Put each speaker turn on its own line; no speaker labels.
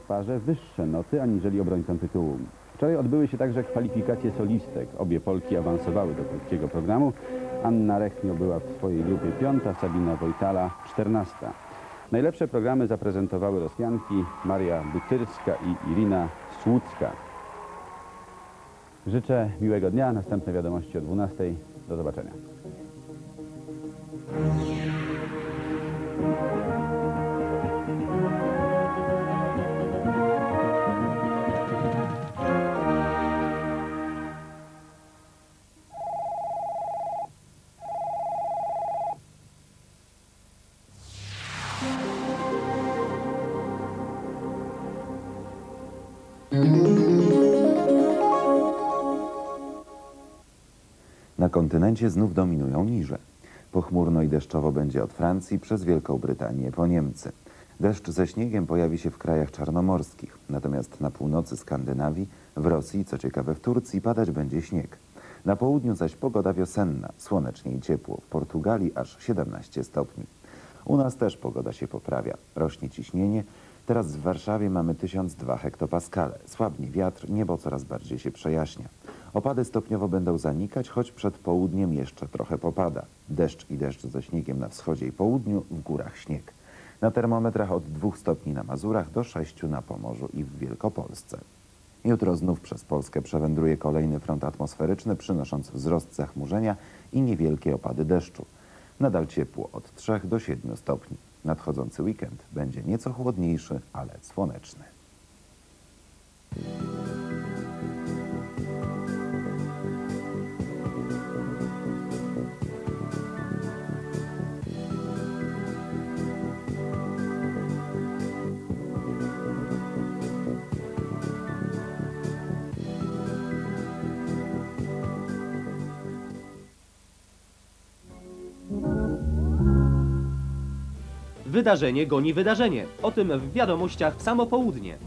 parze wyższe noty aniżeli obrońcom tytułu. Wczoraj odbyły się także kwalifikacje solistek. Obie Polki awansowały do krótkiego programu. Anna Rechnio była w swojej grupie piąta, Sabina Wojtala czternasta. Najlepsze programy zaprezentowały Rosjanki Maria Butyrska i Irina Słucka. Życzę miłego dnia. Następne wiadomości o 12. Do zobaczenia.
Na kontynencie znów dominują niże. Pochmurno i deszczowo będzie od Francji przez Wielką Brytanię po Niemcy. Deszcz ze śniegiem pojawi się w krajach czarnomorskich, natomiast na północy Skandynawii, w Rosji, co ciekawe w Turcji, padać będzie śnieg. Na południu zaś pogoda wiosenna, słonecznie i ciepło. W Portugalii aż 17 stopni. U nas też pogoda się poprawia. Rośnie ciśnienie. Teraz w Warszawie mamy 1002 hektopaskale. Słabnie wiatr, niebo coraz bardziej się przejaśnia. Opady stopniowo będą zanikać, choć przed południem jeszcze trochę popada. Deszcz i deszcz ze śniegiem na wschodzie i południu, w górach śnieg. Na termometrach od 2 stopni na Mazurach do 6 na Pomorzu i w Wielkopolsce. Jutro znów przez Polskę przewędruje kolejny front atmosferyczny, przynosząc wzrost zachmurzenia i niewielkie opady deszczu. Nadal ciepło od 3 do 7 stopni. Nadchodzący weekend będzie nieco chłodniejszy, ale słoneczny.
Wydarzenie goni wydarzenie. O tym w wiadomościach w samo południe.